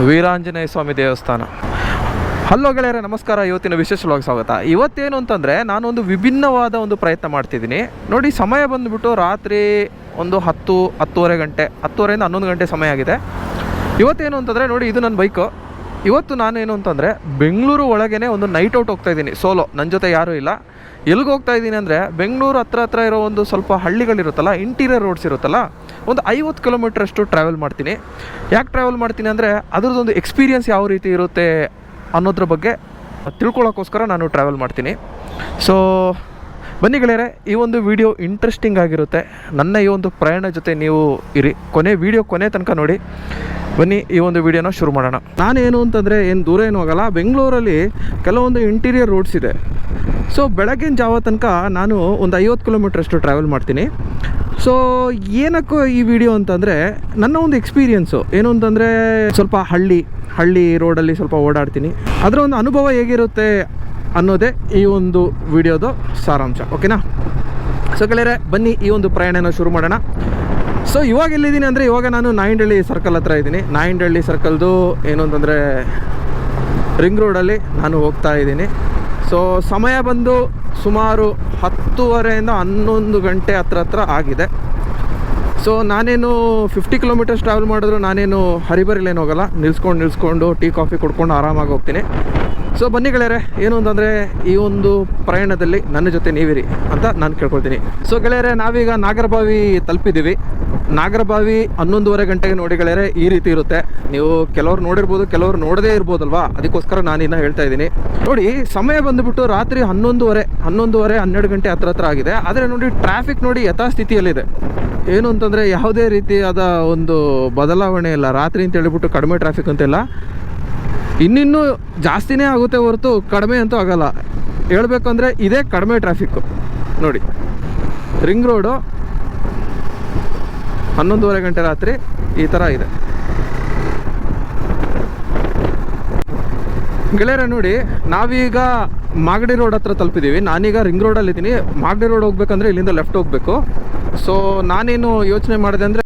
ವೀರಾಂಜನೇಯ ಸ್ವಾಮಿ ದೇವಸ್ಥಾನ. ಹಲೋ ಗೆಳೆಯರೆ, ನಮಸ್ಕಾರ. ಇವತ್ತಿನ ವಿಶೇಷವಾಗಿ ಸ್ವಾಗತ. ಇವತ್ತೇನು ಅಂತಂದರೆ, ನಾನೊಂದು ವಿಭಿನ್ನವಾದ ಒಂದು ಪ್ರಯತ್ನ ಮಾಡ್ತಿದ್ದೀನಿ. ನೋಡಿ, ಸಮಯ ಬಂದುಬಿಟ್ಟು ರಾತ್ರಿ ಒಂದು ಹತ್ತು, ಹತ್ತುವರೆ ಗಂಟೆ, ಹತ್ತುವರೆಯಿಂದ ಹನ್ನೊಂದು ಗಂಟೆ ಸಮಯ ಆಗಿದೆ. ಇವತ್ತೇನು ಅಂತಂದರೆ, ನೋಡಿ, ಇದು ನನ್ನ ಬೈಕು ಇವತ್ತು ನಾನೇನು ಅಂತಂದರೆ ಬೆಂಗಳೂರು ಒಳಗೇ ಒಂದು ನೈಟ್ ಔಟ್ ಹೋಗ್ತಾ ಇದ್ದೀನಿ ಸೋಲೋ ನನ್ನ ಜೊತೆ ಯಾರೂ ಇಲ್ಲ. ಎಲ್ಲಿಗೆ ಹೋಗ್ತಾ ಇದ್ದೀನಿ ಅಂದರೆ ಬೆಂಗಳೂರು ಹತ್ರ ಹತ್ರ ಇರೋ ಒಂದು ಸ್ವಲ್ಪ ಹಳ್ಳಿಗಳಿರುತ್ತಲ್ಲ ಇಂಟೀರಿಯರ್ ರೋಡ್ಸ್ ಇರುತ್ತಲ್ಲ, ಒಂದು ಐವತ್ತು ಕಿಲೋಮೀಟ್ರಷ್ಟು ಟ್ರಾವೆಲ್ ಮಾಡ್ತೀನಿ. ಯಾಕೆ ಟ್ರಾವೆಲ್ ಮಾಡ್ತೀನಿ ಅಂದರೆ ಅದ್ರದ್ದೊಂದು ಎಕ್ಸ್ಪೀರಿಯನ್ಸ್ ಯಾವ ರೀತಿ ಇರುತ್ತೆ ಅನ್ನೋದ್ರ ಬಗ್ಗೆ ತಿಳ್ಕೊಳ್ಳೋಕ್ಕೋಸ್ಕರ ನಾನು ಟ್ರಾವೆಲ್ ಮಾಡ್ತೀನಿ. ಸೊ ಬನ್ನಿ ಗೆಳೆಯರೆ, ಈ ಒಂದು ವಿಡಿಯೋ ಇಂಟ್ರೆಸ್ಟಿಂಗ್ ಆಗಿರುತ್ತೆ. ನನ್ನ ಈ ಒಂದು ಪ್ರಯಾಣ ಜೊತೆ ನೀವು ಇರಿ. ಕೊನೆ ವಿಡಿಯೋ ಕೊನೆ ತನಕ ನೋಡಿ. ಬನ್ನಿ, ಈ ಒಂದು ವಿಡಿಯೋನ ಶುರು ಮಾಡೋಣ. ನಾನೇನು ಅಂತಂದರೆ ಏನು ದೂರ ಏನು ಹೋಗಲ್ಲ. ಬೆಂಗಳೂರಲ್ಲಿ ಕೆಲವೊಂದು ಇಂಟೀರಿಯರ್ ರೋಡ್ಸ್ ಇದೆ. ಸೊ ಬೆಳಗಿನ ಜಾವ ತನಕ ನಾನು ಒಂದು ಐವತ್ತು ಕಿಲೋಮೀಟ್ರಷ್ಟು ಟ್ರಾವೆಲ್ ಮಾಡ್ತೀನಿ. ಸೊ ಏನಕ್ಕೂ ಈ ವಿಡಿಯೋ ಅಂತಂದರೆ ನನ್ನ ಒಂದು ಎಕ್ಸ್ಪೀರಿಯೆನ್ಸು ಏನು ಅಂತಂದರೆ ಸ್ವಲ್ಪ ಹಳ್ಳಿ ಹಳ್ಳಿ ರೋಡಲ್ಲಿ ಸ್ವಲ್ಪ ಓಡಾಡ್ತೀನಿ. ಅದರ ಒಂದು ಅನುಭವ ಹೇಗಿರುತ್ತೆ? ಅನ್ನೋದೇ ಈ ಒಂದು ವಿಡಿಯೋದು ಸಾರಾಂಶ, ಓಕೆನಾ? ಸೊ ಗೆಳೆಯರೆ, ಬನ್ನಿ ಈ ಒಂದು ಪ್ರಯಾಣನ ಶುರು ಮಾಡೋಣ. ಸೊ ಇವಾಗ ಎಲ್ಲಿದ್ದೀನಿ ಅಂದರೆ, ಇವಾಗ ನಾನು ನಾಯಿಂಡಳ್ಳಿ ಸರ್ಕಲ್ ಹತ್ರ ಇದ್ದೀನಿ. ನಾಯಿಂಡಳ್ಳಿ ಸರ್ಕಲ್ದು ಏನು ಅಂತಂದರೆ ರಿಂಗ್ ರೋಡಲ್ಲಿ ನಾನು ಹೋಗ್ತಾ ಇದ್ದೀನಿ. ಸೊ ಸಮಯ ಬಂದು ಸುಮಾರು ಹತ್ತುವರೆಯಿಂದ ಹನ್ನೊಂದು ಗಂಟೆ ಹತ್ರ ಹತ್ರ ಆಗಿದೆ. ಸೊ ನಾನೇನು ಫಿಫ್ಟಿ ಕಿಲೋಮೀಟರ್ಸ್ ಟ್ರಾವೆಲ್ ಮಾಡಿದ್ರು ನಾನೇನು ಹರಿಬರಿಲೇನು ಹೋಗಲ್ಲ. ನಿಲ್ಸ್ಕೊಂಡು ನಿಲ್ಸ್ಕೊಂಡು ಟೀ, ಕಾಫಿ ಕುಡ್ಕೊಂಡು ಆರಾಮಾಗಿ ಹೋಗ್ತೀನಿ. ಸೊ ಬನ್ನಿ ಗೆಳೆಯರೆ, ಏನು ಅಂತಂದರೆ ಈ ಒಂದು ಪ್ರಯಾಣದಲ್ಲಿ ನನ್ನ ಜೊತೆ ನೀವಿರಿ ಅಂತ ನಾನು ಕೇಳ್ಕೊಳ್ತೀನಿ. ಸೊ ಗೆಳೆಯರೆ, ನಾವೀಗ ನಾಗರಬಾವಿ ತಲುಪಿದ್ದೀವಿ. ನಾಗರಬಾವಿ ಹನ್ನೊಂದುವರೆ ಗಂಟೆಗೆ ನೋಡಿ ಗೆಳೆಯರೆ, ಈ ರೀತಿ ಇರುತ್ತೆ. ನೀವು ಕೆಲವ್ರು ನೋಡಿರ್ಬೋದು, ಕೆಲವ್ರು ನೋಡದೇ ಇರ್ಬೋದಲ್ವಾ? ಅದಕ್ಕೋಸ್ಕರ ನಾನು ಇನ್ನೂ ಹೇಳ್ತಾ ಇದ್ದೀನಿ. ನೋಡಿ, ಸಮಯ ಬಂದುಬಿಟ್ಟು ರಾತ್ರಿ ಹನ್ನೊಂದುವರೆ ಹನ್ನೊಂದುವರೆ ಹನ್ನೆರಡು ಗಂಟೆ ಹತ್ರ ಹತ್ರ ಆಗಿದೆ. ಆದರೆ ನೋಡಿ ಟ್ರಾಫಿಕ್ ನೋಡಿ ಯಥಾಸ್ಥಿತಿಯಲ್ಲಿದೆ. ಏನು ಅಂತಂದರೆ ಯಾವುದೇ ರೀತಿಯಾದ ಒಂದು ಬದಲಾವಣೆ ಇಲ್ಲ. ರಾತ್ರಿ ಅಂತ ಹೇಳಿಬಿಟ್ಟು ಕಡಿಮೆ ಟ್ರಾಫಿಕ್ ಅಂತಿಲ್ಲ ಇನ್ನಿನ್ನೂ ಜಾಸ್ತಿನೇ ಆಗುತ್ತೆ ಹೊರತು ಕಡಿಮೆ ಅಂತೂ ಆಗಲ್ಲ. ಅಂದರೆ ಇದೇ ಕಡಿಮೆ ಟ್ರಾಫಿಕ್ಕು ನೋಡಿ ರಿಂಗ್ ರೋಡು ಹನ್ನೊಂದುವರೆ ಗಂಟೆ ರಾತ್ರಿ ಈ ಥರ ಇದೆ. ಗೆಳೆಯರ ನೋಡಿ, ನಾವೀಗ ಮಾಗಡಿ ರೋಡ್ ಹತ್ರ ತಲುಪಿದ್ದೀವಿ. ನಾನೀಗ ರಿಂಗ್ ರೋಡಲ್ಲಿದ್ದೀನಿ ಮಾಗಡಿ ರೋಡ್ ಹೋಗ್ಬೇಕಂದ್ರೆ ಇಲ್ಲಿಂದ ಲೆಫ್ಟ್ ಹೋಗಬೇಕು. ಸೊ ನಾನೇನು ಯೋಚನೆ ಮಾಡಿದೆ ಅಂದರೆ